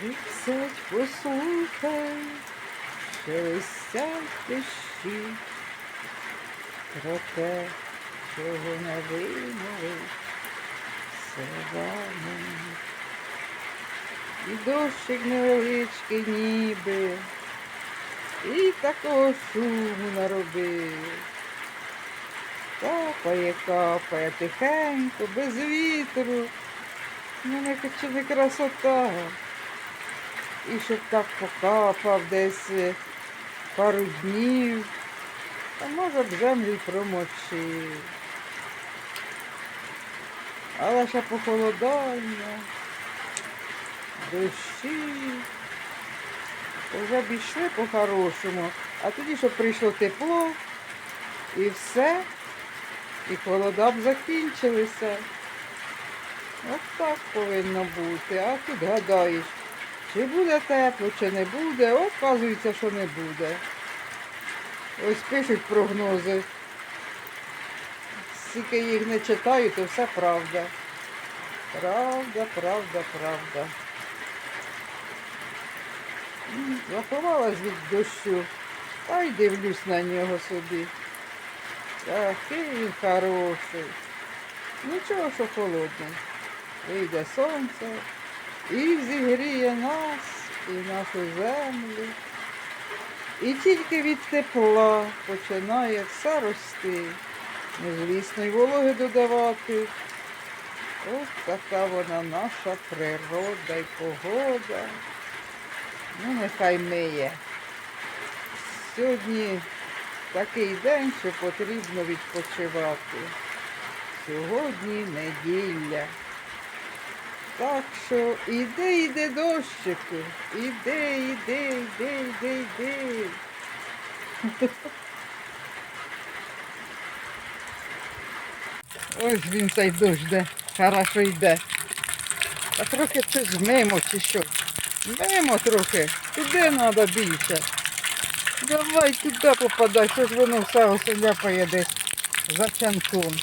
Тридцять послухай, шелестять дощі, про те, чого не вимови словами. І дощик невеличкий ніби, і такого шуму наробив. Капає, капає тихенько, без вітру. Ну, не красота. І щоб так покапав десь е, пару днів, а може б землю промочив. Але ще похолодання, дощі. Вже б йшли по-хорошому, а тоді, щоб прийшло тепло, і все, і холода б закінчилися. От так повинно бути. А тут гадаєш, чи буде тепло, чи не буде. Оказується, що не буде. Ось пишуть прогнози. Скільки їх не читаю, то все правда. Правда, правда, правда. Заховалась від дощу, та й дивлюсь на нього собі. Такий він хороший. Нічого, що холодний. Вийде сонце і зігріє нас і нашу землю. І тільки від тепла починає все рости. Звісно, й вологи додавати. Ось така вона наша природа і погода. Ну, нехай миє. Сьогодні такий день, що потрібно відпочивати. Сьогодні неділя. Так що іди, іди, дощику. Іди, іди, іди, іди, іди. Ось він цей дощ де. Хорошо йде. А трохи це ж мимо чи що. Мимо трохи. Туди треба більше. Давай туди попадай, що ж воно все оселяпає десь за чанком.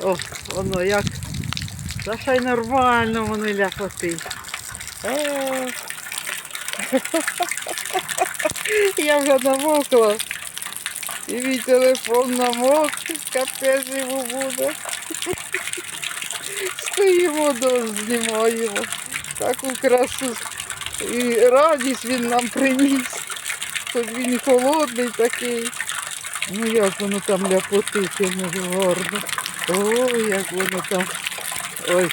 О, воно як. Та ще й нормально воно ляпотить. Я вже намокла. І мій телефон намок, капець йому буде. Стоїмо знімаємо. Таку красу і радість він нам приніс. Хоч він холодний такий. Ну як воно там ляпотить, ну гарно. Ой, як воно там. Ой,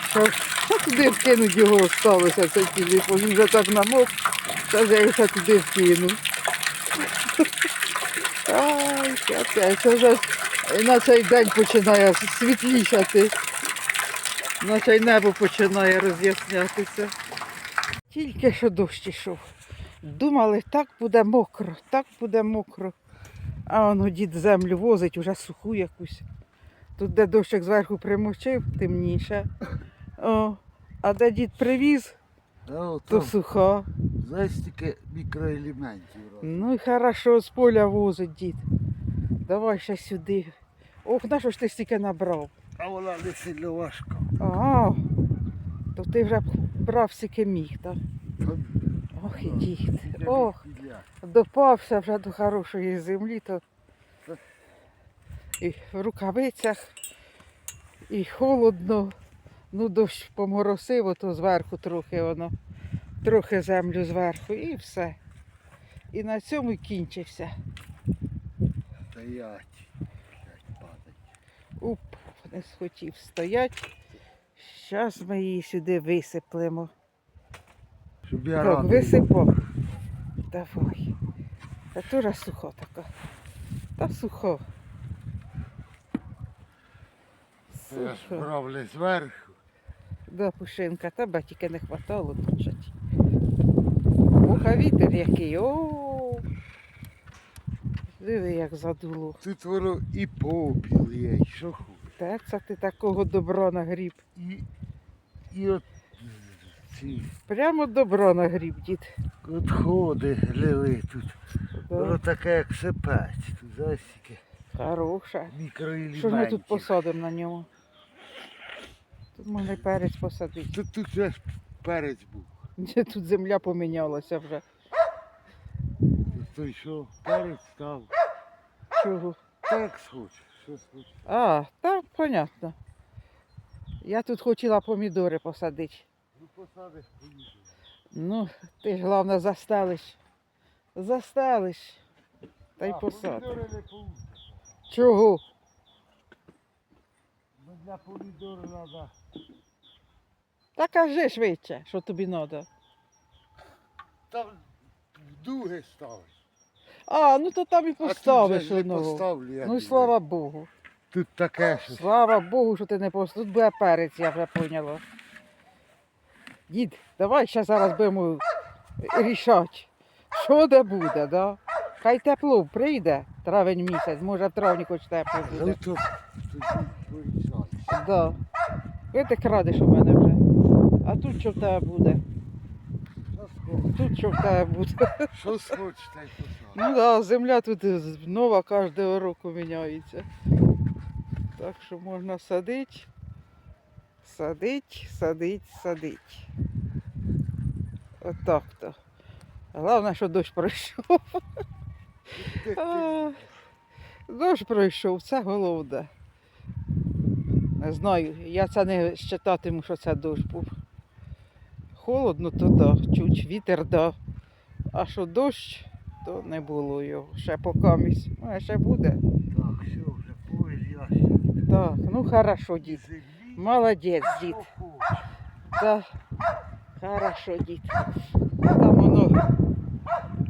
туди вкинуть його осталося, цей телефон. Він вже так намок, та я його туди вкину. Ай, це вже на цей день починає світлішати. Наче й небо починає роз'яснятися. Тільки що дощ ішов. Думали, так буде мокро, так буде мокро. А воно дід землю возить, уже суху якусь. Тут, де дощик зверху примочив, темніше. О, а де дід привіз, Да, то суха. знаєш, тільки мікроелементів. Ну і хорошо, з поля возить дід. Давай ще сюди. Ох, на що ж ти стільки набрав? А вона не сильно важка. Ага. То ти вже брав стільки міг, так? Ох і дід. Ох, допався вже до хорошої землі, то і в рукавицях, і холодно. Ну, дощ поморосив, то зверху трохи воно, трохи землю зверху і все. І на цьому й кінчився. Стоять. Падать. Уп, не схотів стоять. Зараз ми її сюди висиплемо. Щоб я Так, висипав. Давай. Та теж сухо така. Та сухо. Я ж не зверху. Да, пушинка, тебе тільки не хватало тут жити. Ох, а вітер який. О. Диви, як задуло. Тут воно і попіл є, і що хуй. Та це ти такого добра нагріб. І, і от ці Прямо добро нагріб, дід. відходи лили тут. Воно Да. таке, як сипець. Тут знаєш, тільки Хороша. Що ж ми тут посадимо на ньому? Тут можна й перець посадити. Тут, тут же ж перець був. Тут земля помінялася вже. Той що, перець став. Чого? Так. Що схочеш. А, так, понятно. Я тут хотіла помідори посадити. Ну посадиш поїдеш. Ну, ти ж головне застелиш. Застелиш. Та й А. Помідори не получиш. Чого? Ну для помідору треба. Та кажи швидше, що тобі треба. Там дуги ставиш. А, ну то там і А тут поставиш же не одного. поставлю, я Ну і слава Богу. Тут таке що. Слава Богу, що ти не поставив. Тут буде перець, я вже поняла. Дід, давай ще зараз будемо рішати, що де буде, да? Хай тепло прийде, травень місяць, може в травні хоч тепло буде. то тоді порішаєш. Да. Ви ти крадеш у мене вже. А тут що в тебе буде? Тут що в тебе буде? Що посадиш. Ну да, земля тут нова кожного року міняється. Так що можна садити, садить, садить, садить. Отак то. Головне, що дощ пройшов. Дощ пройшов, це головне. Не знаю, я це не вважатиму, що це дощ був. Холодно, то да, чуть вітер да. А що дощ, то не було його. Ще поки місць. Ну, а ще буде. Так, все, вже поїзд. Так, ну хорошо, дід. Молодець, дід. Да. Хорошо, дід. Там воно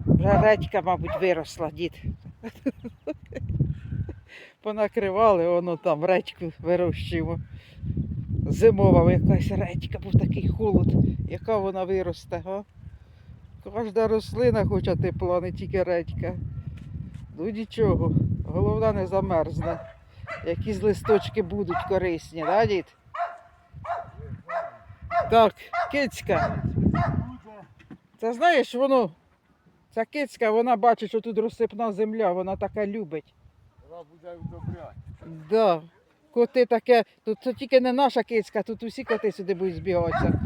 вже редька, мабуть, виросла, дід. Понакривали, воно там редьку вирощуємо. Зимова якась редька, був такий холод. Яка вона виросте, га? Кожна рослина хоче тепла, не тільки редька. Ну нічого, головне не замерзне. Якісь листочки будуть корисні, да, дід? Так, кицька. Це знаєш, воно, ця кицька, вона бачить, що тут розсипна земля, вона таке любить. Вона буде вдобряти. Да. Коти таке, тут це тільки не наша кицька, тут усі коти сюди будуть збігатися.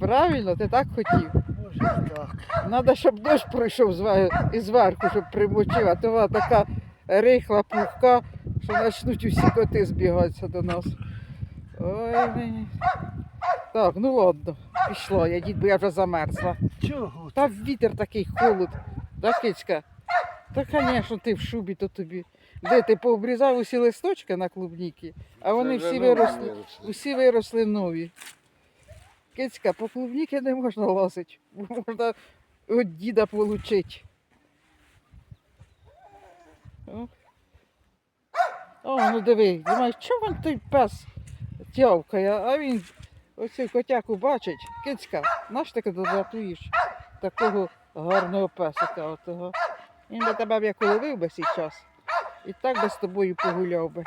Правильно, ти так хотів. Може так. Треба, щоб дощ пройшов і зверху, щоб примочив, а то вона така рихла, пухка, що почнуть усі коти збігатися до нас. Ой, мені. Так, ну ладно, пішла, я дід, бо я вже замерзла. Чого? Та вітер такий холод, да, кицька? Та, звісно, ти в шубі, то тобі Де ти пообрізав усі листочки на клубніки, а вони всі виросли, усі виросли нові. Кицька, по клубніки не можна лазити, бо можна від діда отримати. О. О, ну диви, думаєш, чому він той пес тявкає, а він оцю котяку бачить. Кицька, наш ти додатуєш такого гарного песика отого. Він би тебе б як уловив би час. І так би з тобою погуляв би.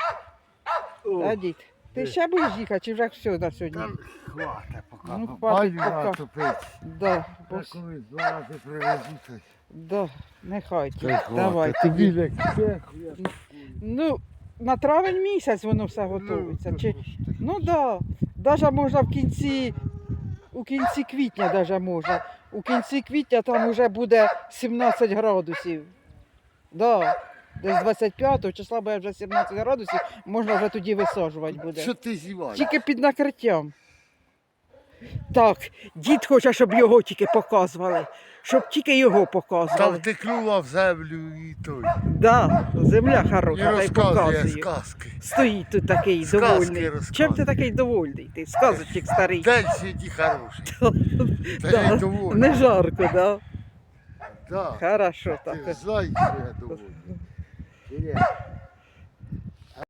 О, А дід, ти ще будеш їхати, чи вже все на сьогодні? Та хвата поки. Ну, Ну, хватить поки. Да, бо Я колись два рази привезу. та да, нехай та й хвата. Давай. Тобі тоді. не я Ну, на травень місяць воно все готується. Чи... Ну так, да. навіть можна в кінці, у кінці квітня даже можна. У кінці квітня там вже буде 17 градусів. Да. Десь 25 числа буде вже 17 градусів, можна вже тоді висаджувати буде. Що ти зіваєш? Тільки під накриттям. Так, дід хоче, щоб його тільки показували. Щоб тільки його Там показували. втекнула в землю і той. Да, земля хороша, та й показує. сказки. Стоїть тут такий Сказки довольний. розказує. Чим ти такий довольний? Ти сказочник старий. День сьогодні хороший. Та я й. Не жарко, да? Да. Хорошо так. Ти знаєш, що я доволі. Ні,